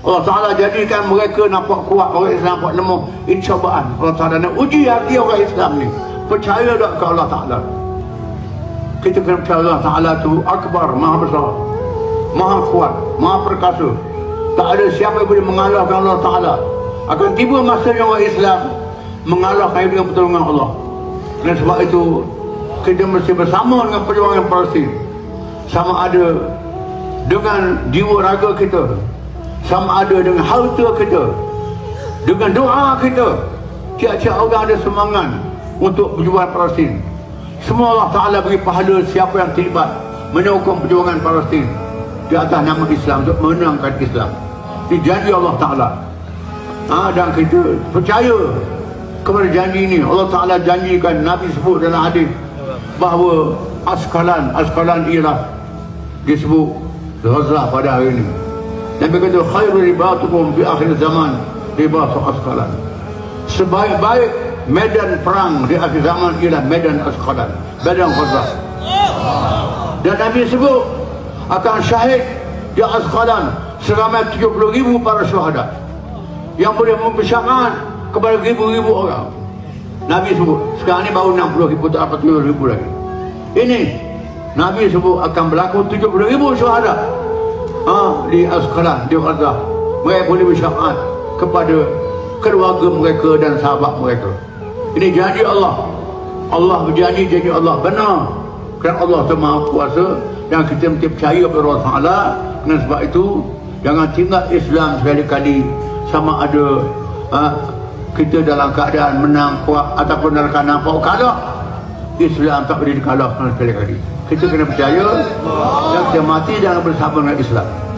Allah Ta'ala jadikan mereka nampak kuat orang Islam nampak lemah. Ini cobaan Allah Ta'ala nak uji hati orang Islam ni. Percaya tak ke Allah Ta'ala? Kita kena percaya Allah Ta'ala tu akbar maha besar maha kuat maha perkasa. Tak ada siapa yang boleh mengalahkan Allah Ta'ala. Akan tiba masa yang orang Islam mengalahkan dengan pertolongan Allah. Dan sebab itu kita mesti bersama dengan perjuangan Palestin. Sama ada dengan jiwa raga kita sama ada dengan harta kita. Dengan doa kita. Tiap-tiap orang ada semangat untuk berjuang Palestin. Semua Allah Ta'ala beri pahala siapa yang terlibat menyokong perjuangan Palestin di atas nama Islam untuk menangkan Islam. Ini janji Allah Ta'ala. Ha, dan kita percaya kepada janji ini. Allah Ta'ala janjikan Nabi sebut dalam hadis bahawa askalan askalan ialah disebut Ghazlah pada hari ini Nabi kata khairul ribatukum di akhir zaman. Ribatu askalan sebaik-baik medan perang di akhir zaman ialah medan askalan medan Ghazlah dan Nabi sebut akan syahid di askalan seramai 70 ribu para syuhada. Yang boleh membesarkan kepada ribu-ribu orang. Nabi sebut sekarang ni baru 60 ribu tak apa 70 ribu lagi. Ini Nabi sebut akan berlaku 70 ribu syuhada ha, di Askalan di Gaza. Mereka boleh bersyafaat kepada keluarga mereka dan sahabat mereka. Ini janji Allah. Allah berjanji janji Allah benar. Kerana Allah itu maha kuasa dan kita mesti percaya kepada Allah Ta'ala. Dan sebab itu jangan tinggal Islam sekali-kali sama ada ha, kita dalam keadaan menang kuat ataupun dalam keadaan kalah Islam tak boleh dikalahkan sekali-kali kita kena percaya dan kita mati jangan bersama dengan Islam